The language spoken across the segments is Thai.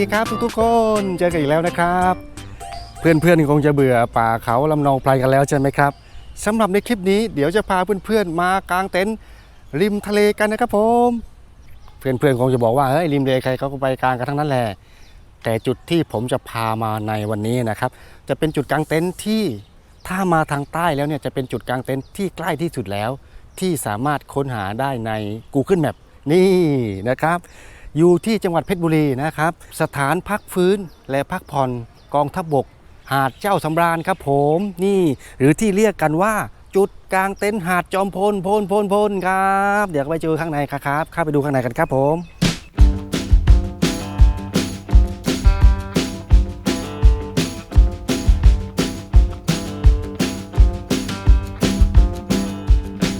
วัสดีครับทุกๆคนเจอกันอีกแล้วนะครับ เพื่อนๆคงจะเบื่อป่าเขาลำนองไพรกันแล้วใช่ไหมครับสำหรับในคลิปนี้เดี๋ยวจะพาเพื่อนๆมากางเต็นท์ริมทะเลกันนะครับผม เพื่อนๆคงจะบอกว่าเฮ้ยริมทะเลใครเขาก็ไปกางกันทั้งนั้นแหละแต่จุดที่ผมจะพามาในวันนี้นะครับ จะเป็นจุดกางเต็นท์ที่ถ้ามาทางใต้แล้วเนี่ยจะเป็นจุดกางเต็นท์ที่ใกล้ที่สุดแล้ว ที่สามารถค้นหาได้ใน Google Map นี่นะครับ อยู่ที่จังหวัดเพชรบุรีนะครับ สถานพักฟื้นและพักผ่อนกองทัพบก หาดเจ้าสำราญครับผมนี่หรือที่เรียกกันว่าจุดกลางเต็นท์หาดจอมพลพลพลพลครับ เดี๋ยวไปเจอข้างในครับเข้าไปดูข้างในกันครับผม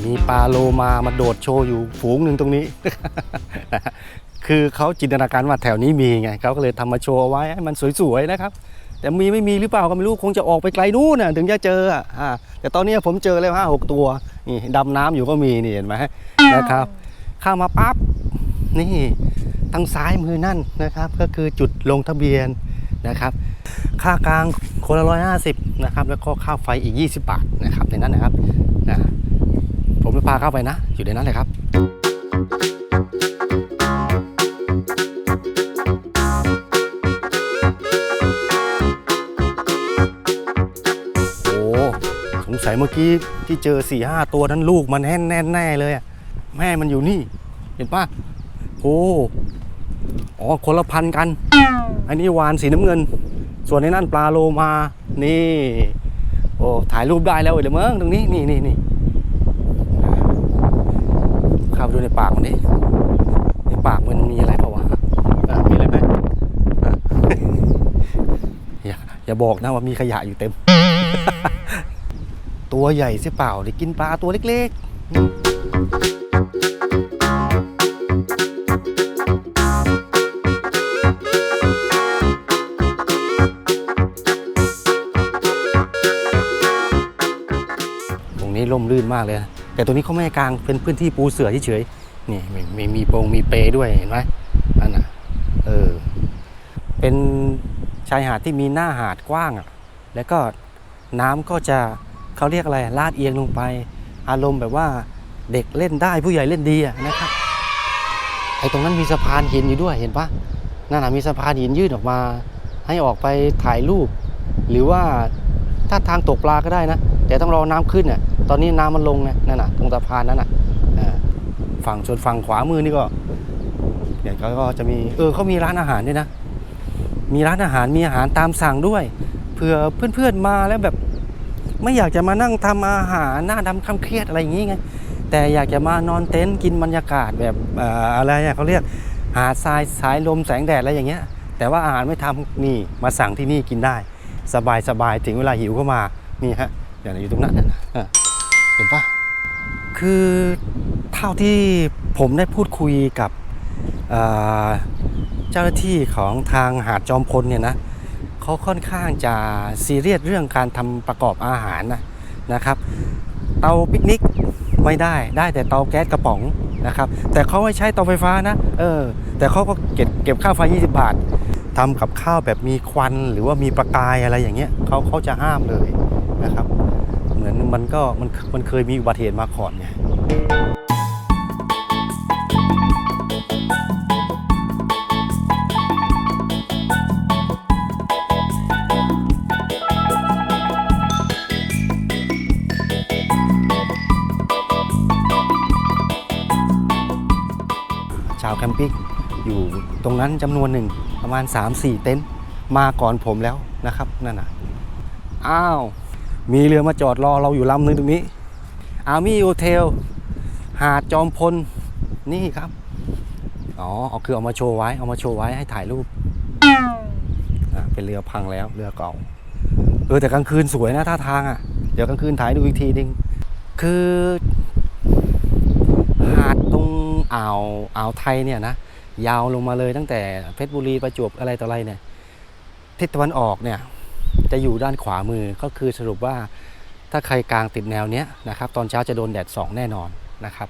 มีปลาโลมามาโดดโชว์อยู่ฝูงหนึ่งตรงนี้ คือเขาจินตนาการว่าแถวนี้มีไงเขาก็เลยทำมาโชว์เอาไว้ให้มันสวยๆนะครับ แต่มีไม่มีหรือเปล่าก็ไม่รู้คงจะออกไปไกลนู่นน่ะถึงจะเจออ่าแต่ตอนนี้ผมเจอแล้วห้าหกตัวนี่ดำน้ำอยู่ก็มีนี่เห็นไหมนะครับเข้ามาปั๊บนี่ทางซ้ายมือนั่นนะครับ ก็คือจุดลงทะเบียนนะครับ ค่ากลางคนละร้อยห้าสิบนะครับ แล้วก็ค่าไฟอีก 20 บาทนะครับในนั้นนะครับนะผมจะพาเข้าไปนะ อยู่ในนั้นเลยครับ สงสัยเมื่อกี้ที่เจอ4ี่ห้าตัวนั้นลูกมันแน่นแน่แน่ๆเลยอะแม่มันอยู่นี่ เห็นปะโอ้อ๋อคนละพันกัน อันนี้วานสีน้ำเงิน ส่วนในนั่นปลาโลมานี่โอ้ถ่ายรูปได้แล้วเลยมั้งตรงนี้นี่นี่นี่เข้าไปดูในปากมันดิในปากมันมีอะไรเปล่าวะอะมีอะไรไหมอะอย่าอย่าบอกนะว่ามีขยะอยู่เต็ม ตัวใหญ่สิเปล่าได้กินปลาตัวเล็กๆ ตรงนี้ร่มรื่นมากเลยนะแต่ตรงนี้เขาไม่ให้กลางเป็นพื้นที่ปูเสือเฉยๆนี่มีมีมีโปรงมีเปด้วยเห็นไหมนั่นน่ะเออเป็นชายหาดที่มีหน้าหาดกว้างอะแล้วก็น้ำก็จะ เขาเรียกอะไรลาดเอียงลงไป อารมณ์แบบว่าเด็กเล่นได้ผู้ใหญ่เล่นดีนะครับไอ้ตรงนั้นมีสะพานหินอยู่ด้วยเห็นปะนั่นน่ะมีสะพานหินยื่นออกมา ให้ออกไปถ่ายรูป หรือว่าถ้าทางตกปลาก็ได้นะ แต่ต้องรอน้ำขึ้นน่ะตอนนี้น้ำมันลงไงนั่นน่ะตรงสะพานนั้นน่ะฝั่งส่วนฝั่งขวามือนี่ก็เนี่ยเขาก็จะมีเออเขามีร้านอาหารด้วยนะ มีร้านอาหารมีอาหารตามสั่งด้วยเผื่อเพื่อนๆมาแล้วแบบ ไม่อยากจะมานั่งทำอาหารหน้าดำคำเครียดอะไรอย่างงี้ไงแต่อยากจะมานอนเต็นท์กินบรรยากาศแบบอะไรเขาเรียกหาดทรายสายลมแสงแดดอะไรอย่างเงี้ย แต่ว่าอาหารไม่ทำนี่มาสั่งที่นี่กินได้ สบายสบายถึงเวลาหิวก็มานี่ฮะอย่างอยู่ตรงนั้นนะเห็นปะคือเท่าที่ผมได้พูดคุยกับเอ่อเจ้าหน้าที่ของทางหาดจอมพลเนี่ยนะ เขาค่อนข้างจะซีเรียสเรื่องการทำประกอบอาหารนะนะครับ เตาปิกนิกไม่ได้ได้แต่เตาแก๊สกระป๋องนะครับ แต่เขาไม่ใช้เตาไฟฟ้านะเออแต่เขาก็เก็บเก็บค่าไฟ 20 บาททำกับข้าวแบบมีควันหรือว่ามีประกายอะไรอย่างเงี้ยเขาเขาจะห้ามเลยนะครับ เหมือนมันก็มันมันเคยมีอุบัติเหตุมาก่อนไง ปิ้งอยู่ตรงนั้นจำนวนหนึ่งประมาณ 3-4 เต็นท์มาก่อนผมแล้วนะครับนั่นน่ะอ้าว มีเรือมาจอดรอเราอยู่ลำหนึ่งตรงนี้อาร์มี่โฮเทลหาดจอมพลนี่ครับ อ๋อเอาคือเอามาโชว์ไว้เอามาโชว์ไว้ให้ถ่ายรูปอะเป็นเรือพังแล้วเรือเก่าเออแต่กลางคืนสวยนะท่าทางอะ เดี๋ยวกลางคืนถ่ายดูอีกทีนึงคือ อ่าวอ่าวไทยเนี่ยนะยาวลงมาเลยตั้งแต่เพชรบุรีประจวบอะไรต่ออะไรเนี่ยทิศตะวันออกเนี่ยจะอยู่ด้านขวามือก็คือสรุปว่าถ้าใครกลางติดแนวเนี้ยนะครับ ตอนเช้าจะโดนแดดส่องแน่นอนนะครับ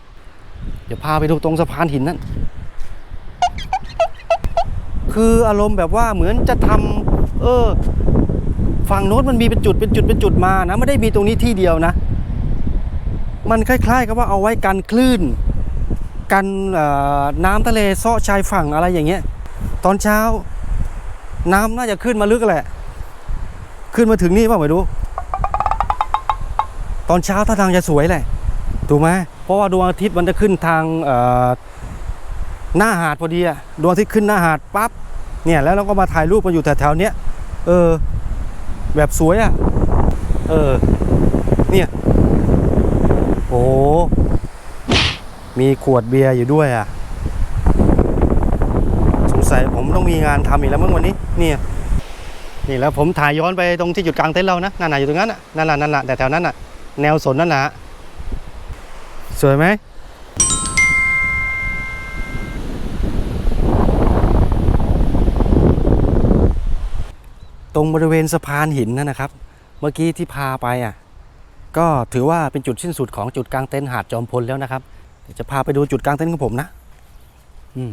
เดี๋ยวพาไปดูตรงสะพานหินนั่นคืออารมณ์แบบว่าเหมือนจะทำเออฝั่งโน้นมันมีเป็นจุดเป็นจุดเป็นจุดมานะไม่ได้มีตรงนี้ที่เดียวนะ มันคล้ายๆกับว่าเอาไว้กันคลื่น กันน้ำทะเลเซาะชายฝั่งอะไรอย่างเงี้ย ตอนเช้า น้ำน่าจะขึ้นมาลึกแหละ ขึ้นมาถึงนี่เปล่าไม่รู้ ตอนเช้าท่าทางจะสวยแหละถูกไหมเพราะว่าดวงอาทิตย์มันจะขึ้นทางหน้าหาดพอดีอะดวงอาทิตย์ขึ้นหน้าหาดปั๊บเนี่ยแล้วเราก็มาถ่ายรูปกันอยู่แถวๆเนี้ยเออ แบบสวยอะเออ เนี่ย โอ้ มีขวดเบียร์อยู่ด้วยอะ สงสัยผมต้องมีงานทำอีกแล้วเมื่อวันนี้เนี่ยนี่แล้วผมถ่ายย้อนไปตรงที่จุดกลางเต็นท์เรานะนั่นน่ะอยู่ตรงนั้นน่ะนั่นน่ะนั่นน่ะแต่แถวนั้นน่ะ แนวสนนั่นน่ะสวยไหมตรงบริเวณสะพานหินนั่นนะครับ เมื่อกี้ที่พาไปอะก็ถือว่าเป็นจุดสิ้นสุดของจุดกลางเต็นท์หาดจอมพลแล้วนะครับ จะพาไปดูจุดกลางเต็นท์ของผมนะอืม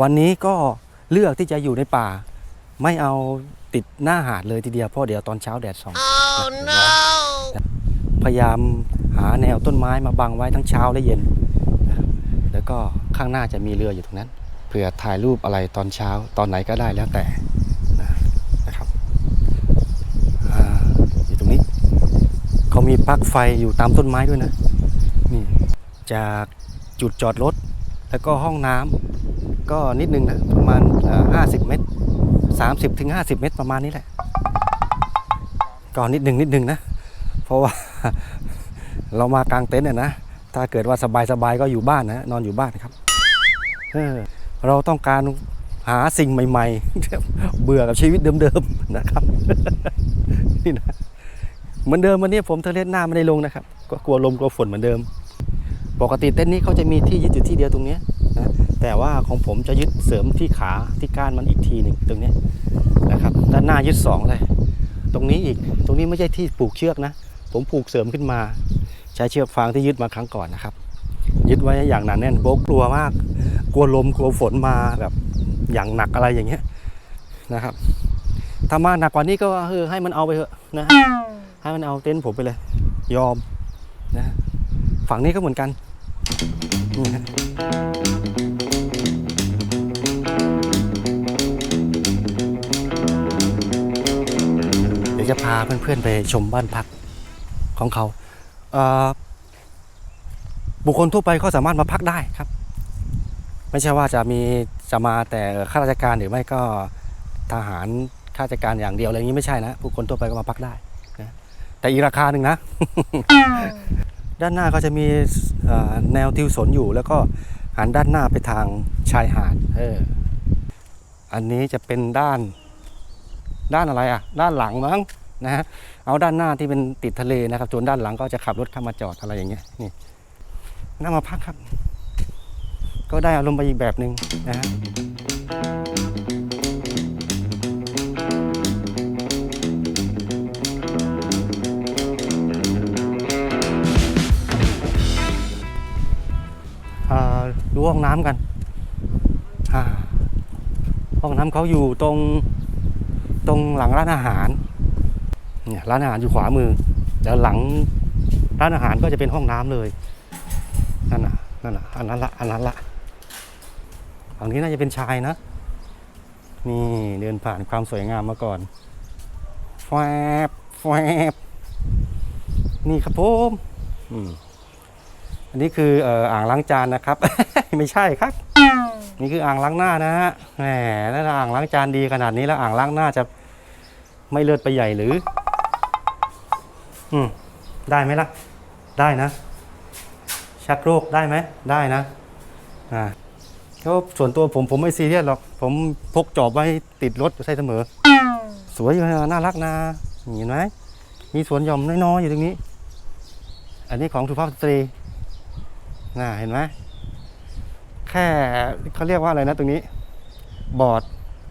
วันนี้ก็เลือกที่จะอยู่ในป่า ไม่เอาติดหน้าหาดเลยทีเดียวเพราะเดี๋ยวตอนเช้าแดดส่อง Oh no! พยายามหาแนวต้นไม้มาบังไว้ทั้งเช้าและเย็นนะแล้วก็ข้างหน้าจะมีเรืออยู่ตรงนั้น เผื่อถ่ายรูปอะไรตอนเช้าตอนไหนก็ได้แล้วแต่นะนะครับอ่าอยู่ตรงนี้ เขามีปลั๊กไฟอยู่ตามต้นไม้ด้วยนะนี่ จากจุดจอดรถ แล้วก็ห้องน้ำก็นิดนึงนะประมาณห้าสิบเมตรสามสิบถึงห้าสิบเมตรประมาณนี้แหละก็นิดนึงนิดนึงนะ เพราะว่าเรามากางเต็นท์อะนะถ้าเกิดว่าสบายๆก็อยู่บ้านนะนอนอยู่บ้านครับเออเราต้องการหาสิ่งใหม่ ๆ เบื่อกับชีวิตเดิมๆนะครับนี่นะเหมือนเดิมวันนี้ผมเทเลสหน้าไม่ได้ลงนะครับ ก็กลัวลมกลัวฝนเหมือนเดิม ปกติเต็นท์นี้เขาจะมีที่ยึดอยู่ที่เดียวตรงนี้นะแต่ว่าของผมจะยึดเสริมที่ขาที่ก้านมันอีกทีหนึ่งตรงนี้นะครับด้านหน้ายึดสองเลยตรงนี้อีกตรงนี้ไม่ใช่ที่ปลูกเชือกนะ ผมปลูกเสริมขึ้นมา ใช้เชือกฟางที่ยึดมาครั้งก่อนนะครับ ยึดไว้อย่างหนาแน่นโบกกลัวมาก กลัวลมกลัวฝนมาแบบอย่างหนักอะไรอย่างเงี้ยนะครับถ้ามาหนักกว่านี้ก็เออให้มันเอาไปเถอะนะให้มันเอาเต็นท์ผมไปเลย ยอมนะฝั่งนี้ก็เหมือนกัน นี่ฮะเดี๋ยวจะพาเพื่อนๆไปชมบ้านพักของเขาเบุคคลทั่วไปก็สามารถมาพักได้ครับ ไม่ใช่ว่าจะมีจะมาแต่ข้าราชการหรือไม่ก็ทหารข้าราชการอย่างเดียวอะไรอย่างนี้ไม่ใช่นะบุคคลทั่วไปก็มาพักได้นะแต่อีกราคาหนึ่งนะ ด้านหน้าก็จะมีแนวทิวสนอยู่แล้วก็หันด้านหน้าไปทางชายหาดเอออันนี้จะเป็นด้านด้านอะไรอะ ด้านหลังมั้งนะฮะเอาด้านหน้าที่เป็นติดทะเลนะครับส่วนด้านหลังก็จะขับรถเข้ามาจอดอะไรอย่างเงี้ยนี่น่ามาพักครับ ก็ได้อารมณ์ไปอีกแบบหนึ่งนะฮะ ดูห้องน้ำกันอ่าห้องน้ำเขาอยู่ตรงตรงหลังร้านอาหาร เนี่ยร้านอาหารอยู่ขวามือแล้วหลังร้านอาหารก็จะเป็นห้องน้ำเลย นั่นน่ะ นั่นน่ะ อันนั้นละ อันนั้นละฝั่งนี้น่าจะเป็นชายนะ นี่เดินผ่านความสวยงามมาก่อนแฟบแฟบนี่ครับผม อืม อันนี้คืออ่างล้างจานนะครับ ไม่ใช่ครับ นี่คืออ่างล้างหน้านะฮะแหมแล้วอ่างล้างจานดีขนาดนี้แล้วอ่างล้างหน้าจะไม่เลือดไปใหญ่หรือ อืมได้ไหมล่ะ ได้นะ ชักโรกได้ไหมได้นะอ่าก็ส่วนตัวผมผมไม่ซีเรียสหรอก ผมพกจอบไว้ติดรถใช้เสมอ สวยน่ารักนะเห็นไหมมีสวนหย่อมน้อยๆอยู่ตรงนี้ อันนี้ของสุภาพสตรี น่าเห็นไหมแค่เขาเรียกว่าอะไรนะตรงนี้ บอร์ด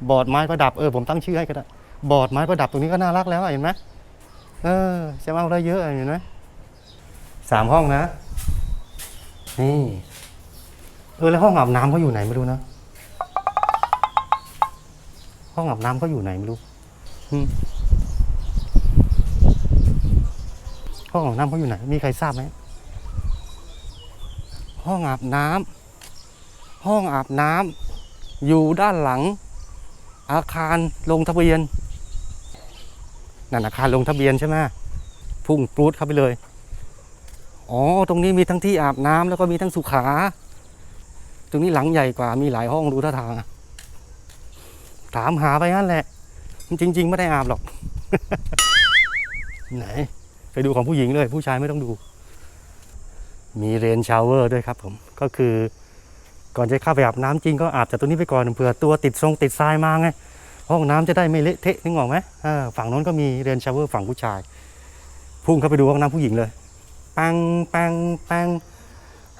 บอร์ดไม้ประดับเออผมตั้งชื่อให้ก็ได้บอร์ดไม้ประดับตรงนี้ก็น่ารักแล้วเห็นไหมเออจะเอาได้เยอะเห็นไหมสามห้องนะนี่เออแล้วห้องอาบน้ำเขาอยู่ไหนไม่รู้นะห้องอาบน้ำก็อยู่ไหนไม่รู้ห้องอาบน้ำเขาอยู่ไหน มีใครทราบไหม ห้องอาบน้ำห้องอาบน้ำอยู่ด้านหลัง อาคารลงทะเบียนนั่นอาคารลงทะเบียนใช่ไหมพุ่งปรูดเข้าไปเลยอ๋อตรงนี้มีทั้งที่อาบน้ำแล้วก็มีทั้งสุขา ตรงนี้หลังใหญ่กว่ามีหลายห้องดูท่าทางถามหาไปนั่นแหละ จริง ๆ ไม่ได้อาบหรอก ไหน ไปดูของผู้หญิงเลย ผู้ชายไม่ต้องดู มีเรนชาวเวอร์ด้วยครับผมก็คือก่อนจะเข้าไปอาบน้ำจริงก็อาบจากตรงนี้ไปก่อนเผื่อตัวติดทรงติดทรายมาไงห้องน้ำจะได้ไม่เละเทะนึกออกไหมฝั่งโน้นก็มีเรนชาวเวอร์ฝั่งผู้ชาย พุ่งเข้าไปดูห้องน้ำผู้หญิงเลย ปังปังปัง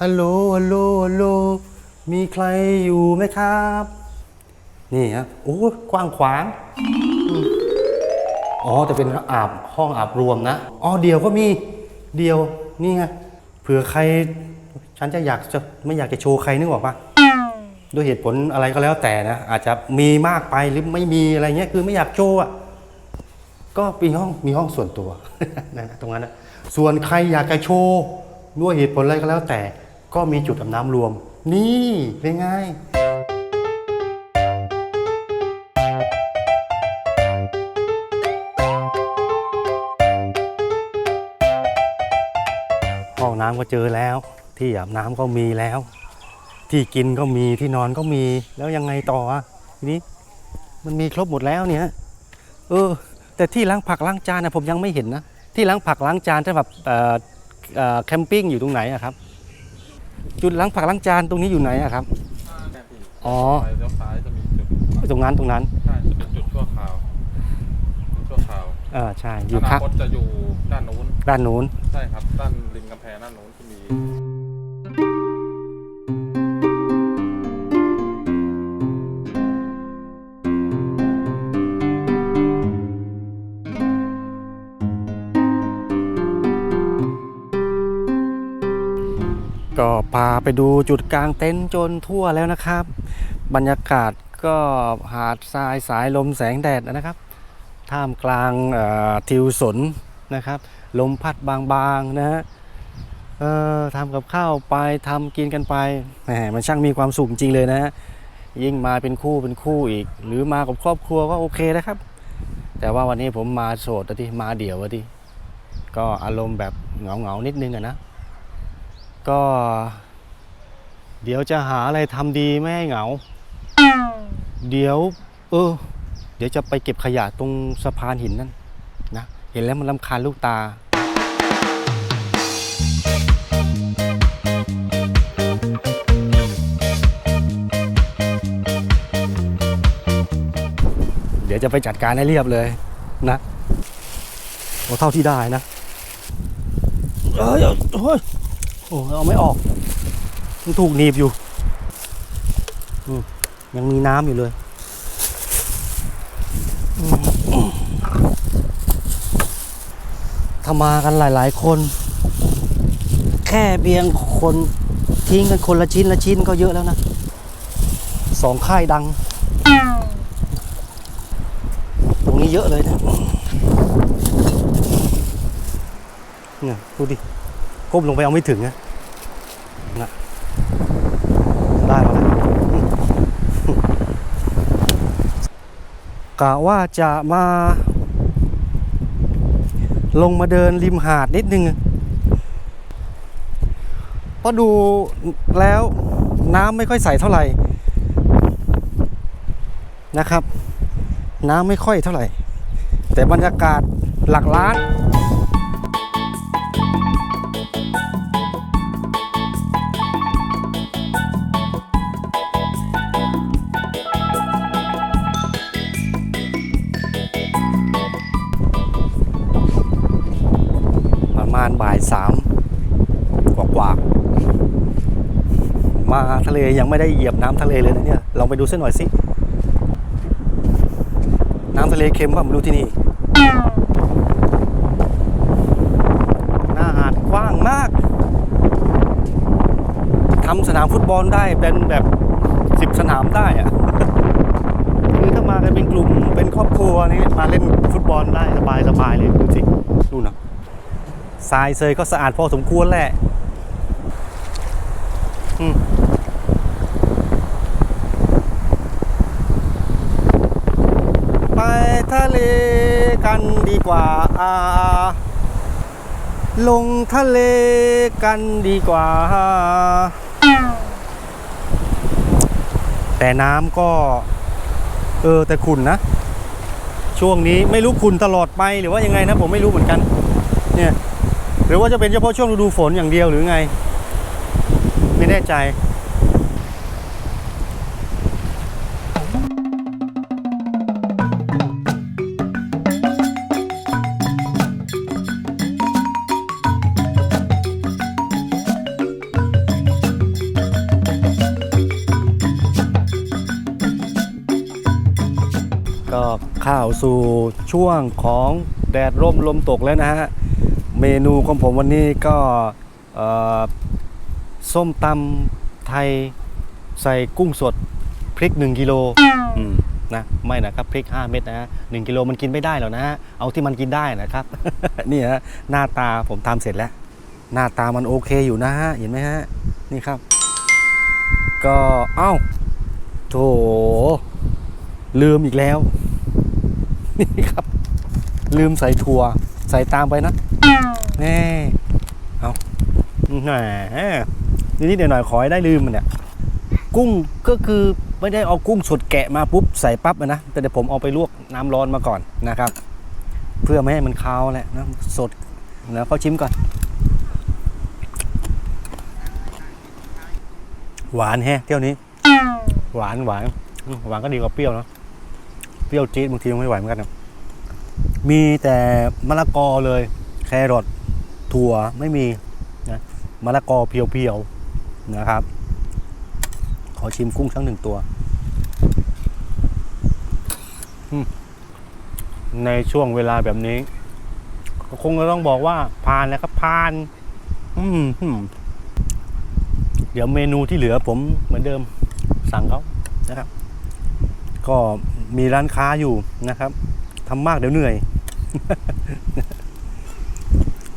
ฮัลโหลฮัลโหลฮัลโหลมีใครอยู่ไหมครับ นี่ฮะโอ้กว้างขวางอ๋อแต่เป็นอาบห้องอาบรวมนะอ๋อเดียวก็มีเดียวนี่ไง เผื่อใคร ฉันจะอยากจะไม่อยากจะโชว์ใครนึกออกปะด้วยเหตุผลอะไรก็แล้วแต่นะอาจจะมีมากไปหรือไม่มีอะไรเงี้ยคือไม่อยากโชว์อะก็มีห้องมีห้องส่วนตัวนั่นนะตรงนั้นนะส่วนใครอยากจะโชว์ด้วยเหตุผลอะไรก็แล้วแต่ ก็มีจุดอาบน้ำรวม นี่เป็นไง น้ำก็เจอแล้ว ที่อาบน้ำก็มีแล้ว ที่กินก็มีที่นอนก็มีแล้วยังไงต่ออะทีนี้มันมีครบหมดแล้วเนี่ยเออ แต่ที่ล้างผักล้างจานนะผมยังไม่เห็นนะที่ล้างผักล้างจานที่แบบเอ่อเอ่อแคมปิ้งอยู่ตรงไหนอะครับ จุดล้างผักล้างจานตรงนี้อยู่ไหนอะครับเนี่ยพี่อ๋อไปเลี้ยวซ้ายจะมีจุดตรงนั้นตรงนั้นใช่จะเป็นจุดชั่วคราวจุดชั่วคราว เออใช่อยู่อนาข้างคตจะอยู่ด้านนู้น ด้านนู้น ใช่ครับ ด้านริมกำแพงด้านนู้นที่มี ก็พาไปดูจุดกลางเต็นท์จนทั่วแล้วนะครับ บรรยากาศก็หาดทรายสายลมแสงแดดนะครับ ท่ามกลางทิวสนนะครับ ลมพัดบางๆนะฮะทำกับข้าวไปทำกินกันไปแหมมันช่างมีความสุขจริงเลยนะฮะยิ่งมาเป็นคู่เป็นคู่อีก หรือมากับครอบครัวก็โอเคนะครับ แต่ว่าวันนี้ผมมาโสดอะที่มาเดี่ยวอะที่ก็อารมณ์แบบเหงาๆนิดนึงอะนะ ก็ เดี๋ยวจะหาอะไรทำดีไม่ให้เหงา เดี๋ยว เออ เดี๋ยวจะไปเก็บขยะตรงสะพานหินนั่นนะ เห็นแล้วมันลำคาญลูกตา เดี๋ยวจะไปจัดการให้เรียบเลยนะเอาเท่าที่ได้นะ เอ้ยเอ้ยโอ้เอาไม่ออกมันถูกหนีบอยู่ยังมีน้ำอยู่เลยอืม ถ้ามากันหลาย ๆ คน แค่เพียงคนทิ้งกันคนละชิ้นละชิ้นก็เยอะแล้วนะสองค่ายดัง ตรงนี้เยอะเลยนะเนี่ยดูดิก้มลงไปเอาไม่ถึงนะนะได้แล้วนะกะว่าจะมา ลงมาเดินริมหาดนิดนึงเพราะดูแล้วน้ำไม่ค่อยใสเท่าไหร่นะครับ น้ำไม่ค่อยเท่าไหร่ แต่บรรยากาศหลักล้าน ทะเลยังไม่ได้เหยียบน้ำทะเลเลยนะเนี่ยลองไปดูสักหน่อยสิน้ำทะเลเค็มป่ะมาดูที่นี่ หน้าหาดกว้างมากทำสนามฟุตบอลได้เป็นแบบสิบสนามได้อะคือถ้ามากันเป็นกลุ่มเป็นครอบครัวนี่มาเล่นฟุตบอลได้สบายสบายเลยดูสิดูนะทรายเซยก็สะอาดพอสมควรแหละอืมไปทะเล กว่าอาลงทะเลกันดีกว่า แต่น้ำก็ เออ แต่ขุนนะ ช่วงนี้ไม่รู้ขุนตลอดไปหรือว่ายังไงนะ ผมไม่รู้เหมือนกัน เนี่ย หรือว่าจะเป็นเฉพาะช่วงฤดูฝนอย่างเดียวหรือไง ไม่แน่ใจาสู่ช่วงของแดดร่มลมตกแล้วนะฮะ เมนูของผมวันนี้ก็เอ่อส้มตำไทยใส่กุ้งสดพริก 1กิโลอืมนะไม่นะครับพริก 5 เม็ดนะฮะหนึ่งกิโลมันกินไม่ได้หรอกนะฮะเอาที่มันกินได้นะครับ นี่ฮะหน้าตาผมทำเสร็จแล้ว หน้าตามันโอเคอยู่นะฮะเห็นไหมฮะนี่ครับ ก็เอ้าโถลืมอีกแล้ว นี่ครับ ลืมใส่ถั่ว ใส่ตามไปนะแน่เอาแหมนิดๆหน่อยๆขอให้ได้ลืมมันเนี่ยกุ้งก็คือไม่ได้เอากุ้งสดแกะมาปุ๊บใส่ปั๊บอะนะแต่เดี๋ยวผมเอาไปลวกน้ำร้อนมาก่อนนะครับ เพื่อไม่ให้มันคาวแหละนะสดแล้วก็ชิมก่อน หวานแฮะเที่ยวนี้ หวานหวานหวานก็ดีกว่าเปรี้ยวเนอะเปรี้ยวจี๊ดบางทียังไม่ไหวเหมือนกันนะ มีแต่มะละกอเลย แครอทถั่วไม่มีนะมะละกอเพียวๆนะครับ ขอชิมกุ้งทั้งหนึ่งตัว ในช่วงเวลาแบบนี้คงจะต้องบอกว่าผ่านแล้วครับผ่านเดี๋ยวเมนูที่เหลือผมเหมือนเดิมสั่งเขานะครับ ก็มีร้านค้าอยู่นะครับทำมากเดี๋ยวเหนื่อย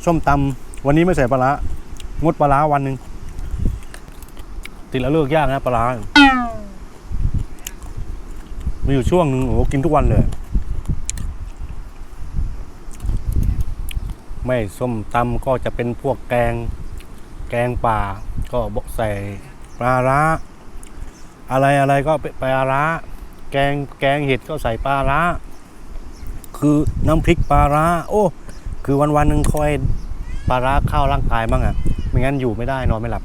ส้มตำวันนี้ไม่ใส่ปลาร้างดปลาร้าวันหนึ่งติดแล้วเลิกยากนะปลาร้ามีอยู่ช่วงหนึ่งโอ้กินทุกวันเลย ไม่ส้มตำก็จะเป็นพวกแกง แกงป่า ก็บกใส่ปลาร้า อะไรอะไรก็ปลาร้า แกงแกงเห็ดก็ใส่ปลาร้า คือน้ำพริกปลาร้าโอ้ คือวันวันหนึ่งคอยปลาร้าเข้าร่างกายบ้างอะไม่งั้นอยู่ไม่ได้นอนไม่หลับ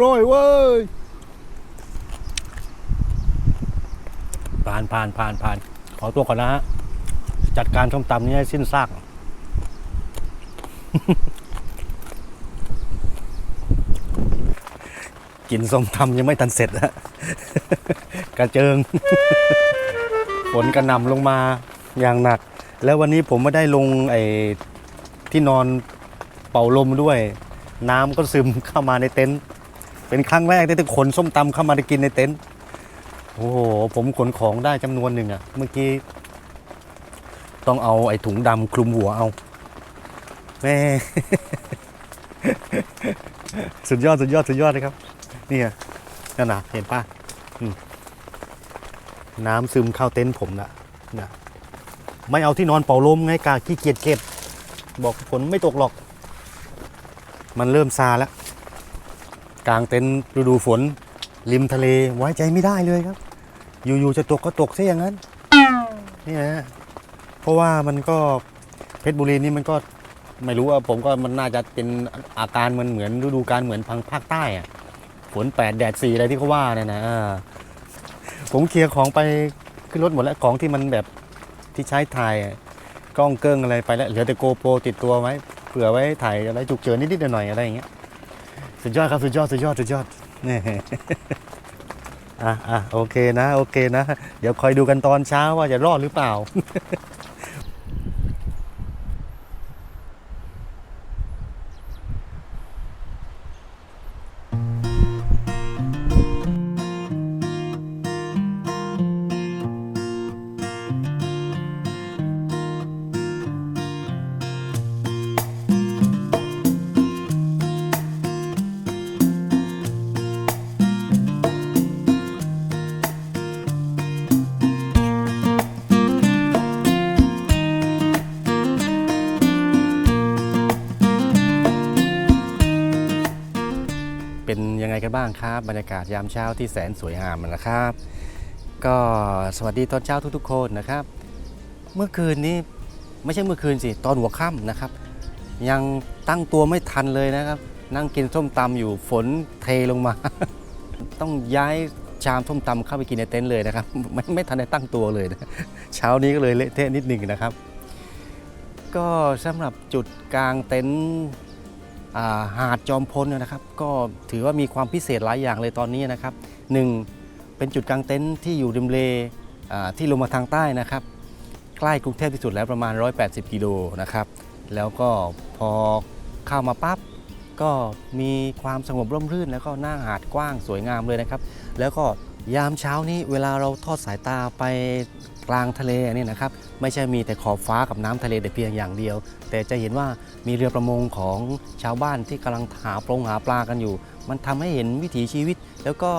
ร่อยเว้ยผ่านผ่านผ่านผ่านขอตัวก่อนนะฮะ จัดการส้มตำนี้ให้สิ้นซาก กินส้มตำยังไม่ทันเสร็จอะกระเจิง ฝนกระหน่ำลงมาอย่างหนัก แล้ววันนี้ผมไม่ได้ลงไอ้ที่นอนเป่าลมด้วย น้ำก็ซึมเข้ามาในเต็นท์เป็นครั้งแรกที่ขนส้มตำเข้ามาได้กินในเต็นท์โอ้โหผมขนของได้จำนวนหนึ่งอะเมื่อกี้ต้องเอาไอ้ถุงดำคลุมหัวเอาแม่สุดยอดสุดยอดสุดยอดเลยครับ นี่นั่นนะเห็นป่ะน้ำซึมเข้าเต็นท์ผมละนะไม่เอาที่นอนเป่าลมไงกาขี้เกียจเก็บ บอกฝนไม่ตกหรอก มันเริ่มซาแล้ว กลางเต็นท์ฤดูฝน ริมทะเลไว้ใจไม่ได้เลยครับ อยู่ๆจะตกก็ตกซะอย่างนั้นนี่ฮะเพราะว่ามันก็เพชรบุรีนี่มันก็ไม่รู้ว่าผมก็มันน่าจะเป็นอาการมันเหมือนฤดูกาลเหมือนพังภาคใต้อะ ฝนแปดแดดสี่อะไรที่เขาว่าเนี่ยนะผมเคลียร์ของไปขึ้นรถหมดแล้วของที่มันแบบที่ใช้ถ่ายกล้องเกิ้งอะไรไปแล้วเหลือแต่โกโปรติดตัวไว้เผื่อไว้ถ่ายอะไรฉุกเฉินนิดๆหน่อยๆอะไรอย่างเงี้ยสุดยอดครับสุดยอดสุดยอดสุดยอดนี่อะอะโอเคนะโอเคนะ เดี๋ยวคอยดูกันตอนเช้าว่าจะรอดหรือเปล่า กันบ้างครับ บรรยากาศยามเช้าที่แสนสวยงามนะครับ ก็สวัสดีตอนเช้าทุกๆคนนะครับ เมื่อคืนนี้ไม่ใช่เมื่อคืนสิตอนหัวค่ำนะครับ ยังตั้งตัวไม่ทันเลยนะครับ นั่งกินส้มตำอยู่ฝนเทลงมา ต้องย้ายชามส้มตำเข้าไปกินในเต็นท์เลยนะครับไม่ไม่ทันได้ตั้งตัวเลยนะเช้านี้ก็เลยเละเทะนิดหนึ่งนะครับ ก็สำหรับจุดกลางเต็นท์ หาดจอมพลเนยนะครับ ก็ถือว่ามีความพิเศษหลายอย่างเลยตอนนี้นะครับหนึ่งเป็นจุดกลางเต็นท์ที่อยู่ริมเลที่ลงมาทางใต้นะครับ ใกล้กรุงเทพที่สุดแล้วประมาณ 180 กิโลนะครับ แล้วก็พอเข้ามาปั๊บก็มีความสงบร่มรื่น แล้วก็หน้าหาดกว้างสวยงามเลยนะครับ แล้วก็ยามเช้านี้เวลาเราทอดสายตาไป กลางทะเลนี่นะครับไม่ใช่มีแต่ขอบฟ้ากับน้ำทะเลแต่เพียงอย่างเดียว แต่จะเห็นว่ามีเรือประมงของชาวบ้านที่กำลังหาปลงหาปลากันอยู่ มันทำให้เห็นวิถีชีวิต แล้วก็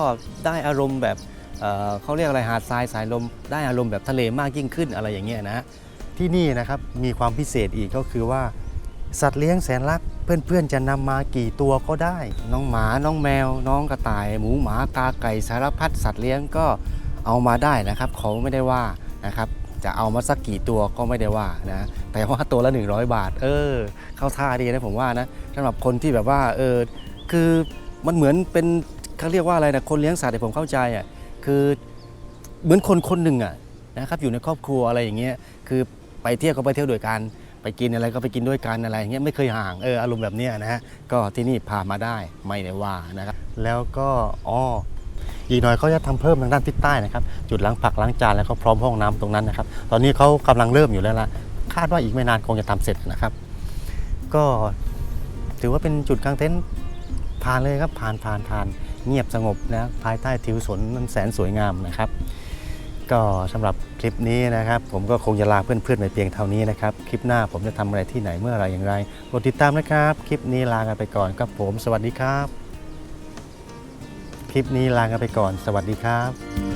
ได้อารมณ์แบบเเขาเรียกอะไรหาดทรายสายลม ได้อารมณ์แบบทะเลมากยิ่งขึ้นอะไรอย่างเงี้ยนะที่นี่นะครับมีความพิเศษอีกก็คือว่าสัตว์เลี้ยงแสนรักเพื่อนๆจะนำมากี่ตัวก็ได้ น้องหมาน้องแมว น้องกระต่าย หมูหมากาไก่สารพัดสัตว์เลี้ยงก็เอามาได้นะครับ เขาไม่ได้ว่า นะครับจะเอามาสักกี่ตัวก็ไม่ได้ว่านะแต่ว่าตัวละ 100 บาท เออ เข้าท่าดีนะผมว่านะสำหรับคนที่แบบว่าเออคือมันเหมือนเป็นเขาเรียกว่าอะไรนะคนเลี้ยงสัตว์เนี่ผมเข้าใจอะคือเหมือนคนคนหนึ่งอะนะครับอยู่ในครอบครัวอะไรอย่างเงี้ยคือไปเที่ยวก็ไปเที่ยวด้วยกันไปกินอะไรก็ไปกินด้วยกันอะไรอย่างเงี้ยไม่เคยห่างเอออารมณ์แบบเนี้ยนะฮะก็ที่นี่พามาได้ไม่ได้ว่านะครับแล้วก็อ๋อ อีกหน่อยเขาจะทำเพิ่มทางด้านทิศใต้นะครับ จุดล้างผักล้างจานแล้วก็พร้อมห้องน้ำตรงนั้นนะครับ ตอนนี้เขากำลังเริ่มอยู่แล้วละคาดว่าอีกไม่นานคงจะทำเสร็จนะครับ ก็ถือว่าเป็นจุดกลางเต็นท์ผ่านเลยครับผ่านผ่านผ่านเงียบสงบนะภายใต้ทิวสนนั้นแสนสวยงามนะครับ ก็สำหรับคลิปนี้นะครับ ผมก็คงจะลาเพื่อนๆไปเพียงเท่านี้นะครับ คลิปหน้าผมจะทำอะไรที่ไหนเมื่อไรอย่างไรโปรดติดตามนะครับ คลิปนี้ลากันไปก่อนครับผม สวัสดีครับ คลิปนี้ลากันไปก่อน สวัสดีครับ